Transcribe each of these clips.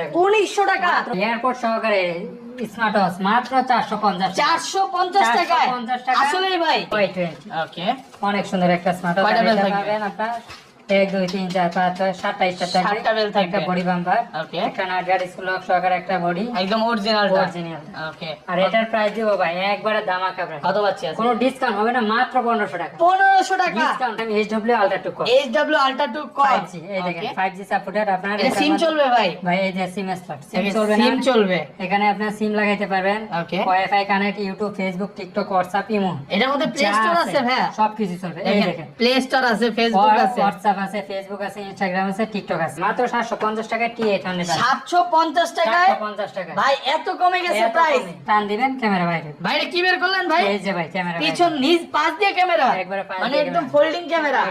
টাকা। উনিশশো টাকা? এয়ারপোর্ট সহকারে স্মার্ট ওয়াচ মাত্র চারশো পঞ্চাশ চারশো পঞ্চাশ টাকায়? আসলে ভাই। ওকে অনেক সুন্দর একটা স্মার্ট ওয়াচ আপনার। এক দুই তিন চার পাঁচ ছয় থাকবে। সাতটা bell থাকবে। একটা বডি বাম্পার Okay. একটা নাটগার্ড স্কুল সহকারে একটা বডি একদম অরিজিনাল Original। ওকে আর এটার প্রাইস দিব ভাই একবারে দামাকা প্রাইস কত আছে কোনো ডিসকাউন্ট হবে না মাত্র পনেরোশো টাকা। পনেরোশো টাকা? ডিসকাউন্ট আমি এইচ ডব্লিউ আলট্রা টু কর এইচ ডাব্লিউ আলট্রা টু কম। ফাইভ জি এই দেখেন ফাইভ জি সাপোর্টেড আপনার এটা সিম চলবে ভাই? ভাই এই যে সিম স্লট সিম চলবে সিম চলবে। এখানে আপনার সিম লাগাইতে পারবেন। Okay. WiFi connect YouTube Facebook TikTok WhatsApp imo এটার মধ্যে প্লে স্টোর আছে ভাই সবকিছু চলবে। এই দেখেন প্লে স্টোর আছে ফেসবুক আছে। হোয়াটসঅ্যাপ আছে ফেসবুক আছে ইনস্টাগ্রাম আছে টিকটক আছে। মাত্র সাতশো পঞ্চাশ টাকায় টি এইট হান্ড্রেড সাতশো পঞ্চাশ টাকায়? পঞ্চাশ টাকা ভাই এত কমে গেছে প্রাইস টান দিবেন ক্যামেরা বাইরে বাইরে কি বের করলেন ভাই? এই যে ভাই ক্যামেরা পিছন নিচ পাশ দিয়ে ক্যামেরা মানে একদম ফোল্ডিং ক্যামেরা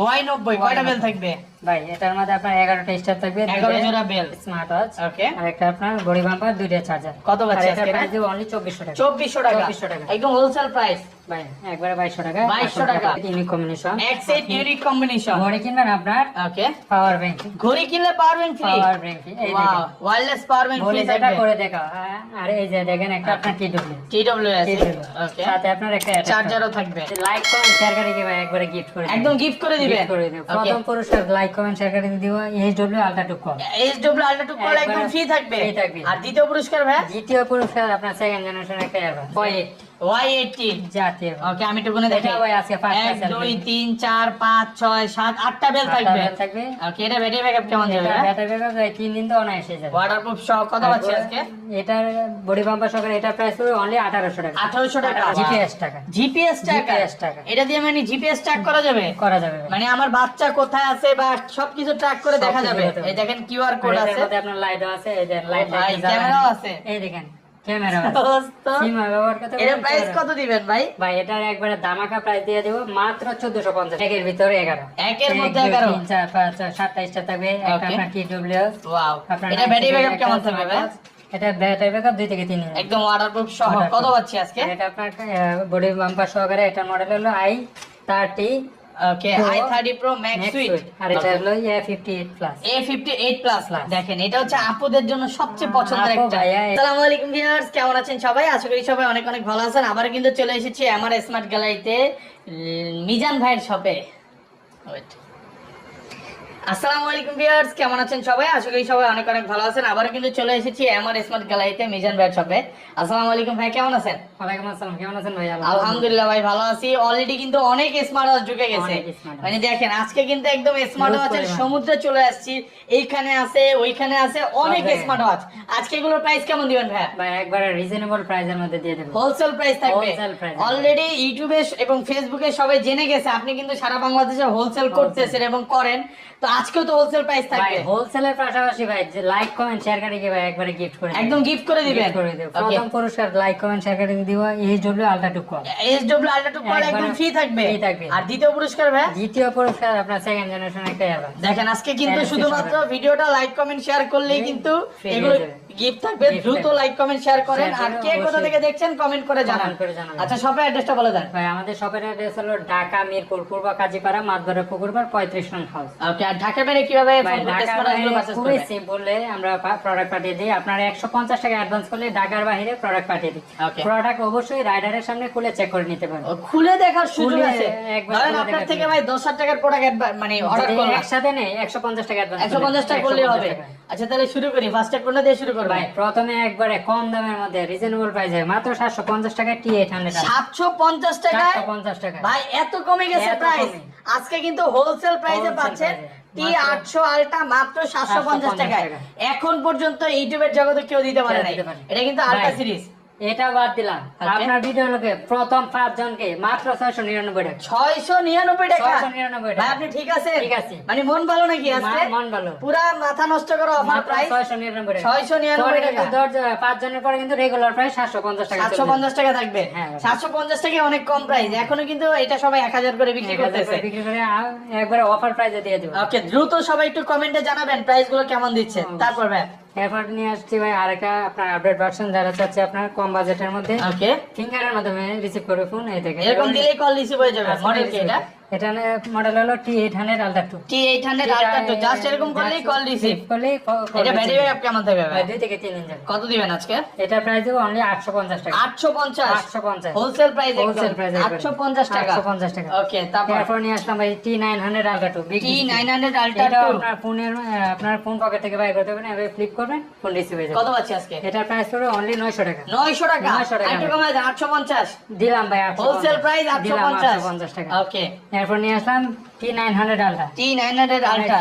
ওয়াই নব্বই কয়টা বেল থাকবে? ভাই এটার মধ্যে আপনার এগারোটা স্টার থাকবে এগারো জোড়া বেল স্মার্ট ওয়াচ ওকে আর একটা আপনার বডি বাম্পার দুইটা চার্জার কত এটার আজকে প্রাইস দিব অনলি চব্বিশশো টাকা। চব্বিশশো টাকা। 2400 টাকা। একদম হোলসেল প্রাইস একবারে বাইশশো টাকা। 2200 টাকা। ইউনিক কম্বিনেশন এক সেট ইউনিক কম্বিনেশন ঘড়ি কিনবেন আপনার? ওকে পাওয়ার ব্যাংক ঘড়ি কিনলে power bank free power bank wow wireless power bank free যেটা থাকবে। করে দেখা। হ্যাঁ, আর এই যে দেখেন একটা আপনার টি টিডব্লিউ আছে ওকে সাথে আপনার একটা চার্জারও থাকবে। লাইক কমেন্ট শেয়ার করে দিবে একবারে গিফট করে একদম গিফট করে করে প্রথম পুরস্কার লাইক কমেন্ট শেয়ার করে দিব। H W ultra two call HW ultra two call একদম ফ্রি থাকবে। free থাকবে। আর দ্বিতীয় পুরস্কার ভাই? দ্বিতীয় পুরস্কার আপনার সেকেন্ড জেনারেশন একটা এয়ারবাস ওয়াই ওকে আমি দেখি। ভাই এক দুই তিন চার পাঁচ ছয় সাত আটটা বেল থাকবে। থাকবে। ওকে এটা ব্যাটারি ব্যাকআপ কেমন যাবে? ব্যাটারি ব্যাকআপ তিন দিন তো অনায়াসে যাবে। ওয়াটারপ্রুফ সহ কত পাচ্ছি আজকে? এটার বডি বাম্পার সহকারে এটার প্রাইস পড়বে অনলি আঠারোশো টাকা। আঠারোশো টাকা। জিপিএস টাকা। জিপিএস টাকা। GPS টাকা। এটা দিয়ে মানে জিপিএস ট্র্যাক করা যাবে? করা যাবে। মানে আমার বাচ্চা কোথায় আছে বা সবকিছু ট্র্যাক করে দেখা যাবে? এই দেখেন কিউআর কোড আছে। আপনার লাইটও আছে এই যে লাইট ক্যামেরাও আছে। এই দেখেন। ক্যামেরা দোস্ত, সিমা ব্যবহার করতে এর পারেন, প্রাইস কত দিবেন ভাই? ভাই এটার একবারে দামাকা প্রাইস দিয়ে দেবো মাত্র চোদ্দশো পঞ্চাশ। একের ভিতরে এগারো। একের মধ্যে এগারো? চার পাঁচ ছয় থাকবে একটা আপনার টি ডব্লিউ এটা ব্যাটারি ব্যাকআপ কেমন থাকবে ভাই এটা ব্যাটারি ব্যাকআপ দুই থেকে তিন একদম ওয়াটারপ্রুফ সহ। কত পাচ্ছি আজকে? এটা আপনার বডি বাম্পার সহকারে এটার মডেল হলো I thirty okay Pro I thirty pro max suite আর এটা হলো A fifty eight plus A fifty eight plus Plus। দেখেন এটা হচ্ছে আপুদের জন্য সবচেয়ে পছন্দের একটা। আসসালামু আলাইকুম ভিউয়ার্স কেমন আছেন সবাই? আশা করি সবাই অনেক অনেক ভালো আছেন। আবার কিন্তু চলে এসেছি আমার স্মার্ট গ্যালারিতে মিজান ভাইয়ের শপে ওয়েট আসসালামু আলাইকুম ভিউয়ার্স কেমন আছেন সবাই? আশা করি সবাই অনেক অনেক ভালো আছেন। আবার কিন্তু চলে এসেছি আমার স্মার্ট গ্যালারিতে মিজান ভাইয়ের শপে আসসালামু আলাইকুম ভাই কেমন আছেন? ওয়ালাইকুম আসসালাম কেমন আছেন ভাই? আলহামদুলিল্লাহ। ভাই ভালো আছি। অলরেডি কিন্তু অনেক স্মার্ট ওয়াচ ঢুকে গেছে। মানে দেখেন আজকে কিন্তু একদম স্মার্ট ওয়াচের সমুদ্রে চলে আসছি। এইখানে আছে ওইখানে আছে অনেক স্মার্ট ওয়াচ আজকে এগুলোর প্রাইস কেমন দিবেন ভাই? ভাই একবারে রিজনেবল প্রাইসের মধ্যে দিয়ে দেবো। হোলসেল প্রাইস থাকবে। অলরেডি ইউটিউবে এবং ফেসবুকে সবাই জেনে গেছে আপনি কিন্তু সারা বাংলাদেশে হোলসেল করতেছেন এবং করেন। তো আজকেও তো হোলসেল প্রাইস ভাই থাকবে। হোলসেলের পাশাপাশি ভাই যে লাইক কমেন্ট শেয়ার করে কি ভাই একবারে গিফট করে একদম গিফট করে দিবেন। করে দেব প্রথম পুরস্কার লাইক কমেন্ট শেয়ার করে দিব। H W ultra two call SW ultra two call একদম ফ্রি থাকবে। ফ্রি থাকবে। আর দ্বিতীয় পুরস্কার ভাই? দ্বিতীয় পুরস্কার আপনার সেকেন্ড জেনারেশন একটা দেখেন আজকে কিন্তু শুধুমাত্র ভিডিওটা লাইক কমেন্ট শেয়ার করলেই কিন্তু এগুলো। গিফট থাকবে দ্রুত লাইক কমেন্ট শেয়ার করেন। আর কে কোথা থেকে দেখছেন কমেন্ট করে জানান। আচ্ছা শপের অ্যাড্রেসটা বলে দেন। ভাই আমাদের শপের অ্যাড্রেস হলো ঢাকা মিরপুর পূর্ব কাজীপাড়া মাতবরে পুকুরপাড় পঁয়ত্রিশ নং হাউস ওকে আর ঢাকা বাইরে কীভাবে খুবই করবে? সিম্পলে আমরা প্রোডাক্ট পাঠিয়ে দিই। আপনার একশো পঞ্চাশ টাকা অ্যাডভান্স করলে ঢাকার বাইরে প্রোডাক্ট পাঠিয়ে দিই প্রোডাক্ট অবশ্যই রাইডারের সামনে খুলে চেক করে নিতে পারবেন। খুলে দেখার সুযোগ আছে। ধরেন আপনার থেকে ভাই দশ হাজার টাকার প্রোডাক্ট মানে অর্ডার করলাম। একসাথে নেই একশো পঞ্চাশ টাকা অ্যাডভান্স একশো পঞ্চাশ টাকা করলেই হবে। আচ্ছা তাহলে শুরু করি। ফার্স্টে কোনটা দিয়ে শুরু করব। ভাই প্রথমে একবারে কম দামের মধ্যে রিজনেবল প্রাইসে মাত্র সাতশো পঞ্চাশ টাকা টি এইট হান্ড্রেড সাতশো পঞ্চাশ টাকায়? সাতশো পঞ্চাশ টাকা। ভাই এত কমে গেছে প্রাইস আজকে কিন্তু হোলসেল প্রাইসে পাচ্ছেন টি মাত্র- আটশো আলটা মাত্র সাতশো পঞ্চাশ 750 টাকায়। টাকা। এখন পর্যন্ত ইউটিউবের জগতে কেউ দিতে পারে না। এটা কিন্তু আলটা সিরিজ এটা বাদ দিলাম। আপনার ভিডিও লোকে প্রথম পাঁচ জনকে মাত্র ছয়শো নিরানব্বই টাকা। ছয়শো নিরানব্বই টাকা? 699 টাকা। আপনি ঠিক আছে ঠিক আছি। মানে মন ভালো নাকি আজকে? মন ভালো। পুরা মাথা নষ্ট করো অফার মাত্র প্রাইস 699 টাকা। 699 পরে টাকা। পাঁচ জনের পরে কিন্তু রেগুলার প্রাইস সাতশো পঞ্চাশ টাকা সাতশো পঞ্চাশ টাকা থাকবে? হ্যাঁ, সাতশো পঞ্চাশ টাকা অনেক কম প্রাইস এখনও কিন্তু এটা সবাই এক হাজার করে বিক্রি করতেছে। বিক্রি করে একবারে অফার প্রাইসে দিয়ে দেবো। ওকে দ্রুত সবাই একটু কমেন্টে জানাবেন প্রাইসগুলো কেমন দিচ্ছে। তারপর ভাই এরপর নিয়ে আসছি ভাই আরেকটা আপনার আপডেট ভার্সন যারা চাচ্ছে আপনার কম বাজেটের মধ্যে ওকে ফিঙ্গারের মাধ্যমে রিসিভ করে ফোন এই থেকে এরকম দিলেই কল রিসিভ হয়ে যাবে। মডেল কি এটা? এটা মডেল হলো T eight hundred ultra two T eight hundred ultra two just এরকম করলেই কল রিসিভ করলেই এটা ব্যাটারি ব্যাকআপ কেমন থাকবে দুই থেকে তিন দিন কত দিবেন আজকে? এটা প্রাইস দেবো অনলি আটশো পঞ্চাশ টাকা। আটশো পঞ্চাশ? আটশো পঞ্চাশ। হোলসেল প্রাইস হোলসেল প্রাইস আটশো পঞ্চাশ টাকা। আটশো পঞ্চাশ টাকা। ওকে তারপর? তারপর নিয়ে আসলাম ভাই T nine hundred ultra two T nine hundred ultra two আপনার ফোনের আপনার ফোন পকেট থেকে বাইর করতে পারবেন এভাবে ফ্লিপ করবেন ফোন রিসিভ হয়ে যাবে। কত পাচ্ছি আজকে? এটার প্রাইস পড়বে অনলি নয়শো টাকা। নয়শো টাকা? 900 টাকা। আটশো পঞ্চাশ। দিলাম ভাই হোলসেল প্রাইস আটশো পঞ্চাশ। টাকা। ওকে এরপর নিয়ে আসলাম T nine hundred ultra T nine hundred ultra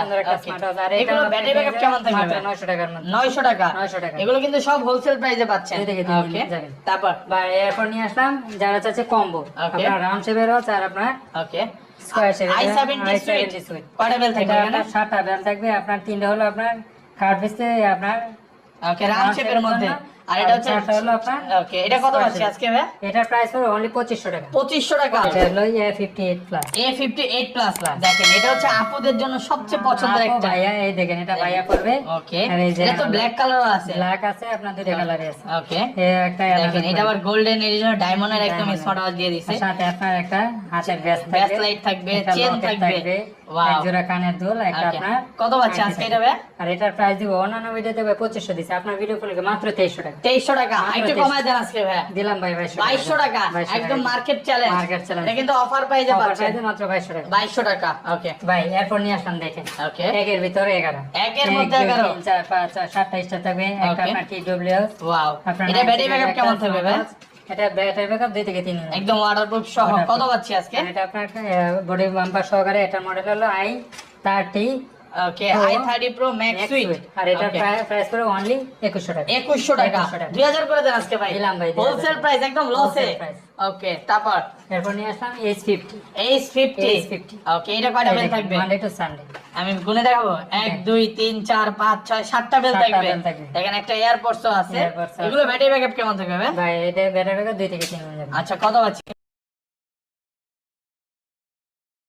আর এগুলো ব্যাটারি ব্যাকআপ কেমন থাকবে? নয়শো টাকার মধ্যে। নয়শো টাকা। 900 টাকা। এগুলো কিন্তু সব হোলসেল প্রাইসে পাচ্ছেন। ওকে তারপর? বা এরপর নিয়ে আসলাম যারা চাচ্ছে কম্বো আপনার রাউন্ড শেপের ওয়াচ আর আপনার ওকে স্কোয়ার শেপের আই সেভেন্টি সুইট কয়টা বেল থাকবে এটা এখানে? আপনার সাতটা বেল থাকবে। আপনার তিনটা হলো আপনার পিসে আপনার ওকে রাউন্ড শেপের মধ্যে। আর এটা হচ্ছে ওকে এটা কত আজকে ভাই প্রাইস অনলি টাকা। টাকা। এটা হলো প্লাস দেখেন এটা হচ্ছে আপুদের জন্য সবচেয়ে পছন্দের একটা। ভাইয়া এই দেখেন এটা ভাইয়া করবে ওকে এটা তো ব্ল্যাক কালার আছে। ব্ল্যাক আছে আপনার দুইটা কালারে আছে। ওকে একটা দেখেন এটা আবার গোল্ডেন এর জন্য ডায়মন্ডের একদম স্মার্ট দিয়ে আর সাথে আপনার একটা হাতের ব্যাস ব্যাস থাকবে। থাকবে চেন থাকবে। এক জোড়া কানের দুল একটা আপনার কত পাচ্ছে আজকে এটা ভাই আর এটার প্রাইস দিব অন্যান্য ভিডিওতে ভাই পঁচিশশো দিচ্ছে আপনার ভিডিও মাত্র তেইশশো টাকা। তেইশশো টাকা। একটু 2300 কমায় দেন আজকে ভাই। দিলাম ভাই বাইশশো টাকা। একদম মার্কেট চ্যালেঞ্জ challenge। এটা কিন্তু অফার প্রাইসে পাচ্ছেন। মাত্র বাইশশো টাকা। বাইশশো টাকা। ওকে ভাই এরপর নিয়ে আসলাম দেখেন। ওকে একের ভিতরে এগারো। একের মধ্যে দুই, 11 তিন, চার পাঁচ স্টার থাকবে একটা. আপনার টি ডব্লিউ ওয়াও এটা ব্যাটারি ব্যাকআপ কেমন থাকবে ভাই? এটা ব্যাটারি ব্যাকআপ দুই থেকে তিন দিন একদম ওয়াটারপ্রুফ সহ। কত পাচ্ছি আজকে? এটা আপনার বডি বাম্পার সহকারে এটার মডেল হলো I thirty okay Pro I thirty pro max suite আর এটার প্রাইস পড়বে অনলি একুশশো টাকা। একুশশো টাকা। দুই হাজার করে দেন আজকে ভাই। দিলাম ভাই, হোলসেল প্রাইস একদম লসে ওকে তারপর? এরপর নিয়ে আসলাম H fifty H fifty Ace 50 okay এটা কয়টা বেল থাকবে? মানডে টু সানডে আমি গুনে দেখাবো। এক দুই তিন চার পাঁচ ছয় সাতটা বেল থাকবে। দেখেন একটা এয়ারপোর্টস আছে। আছে। এগুলো ব্যাটারি ব্যাকআপ কেমন থাকবে ভাই? এটা ব্যাটারি ব্যাকআপ দুই থেকে তিন আচ্ছা কত পাচ্ছি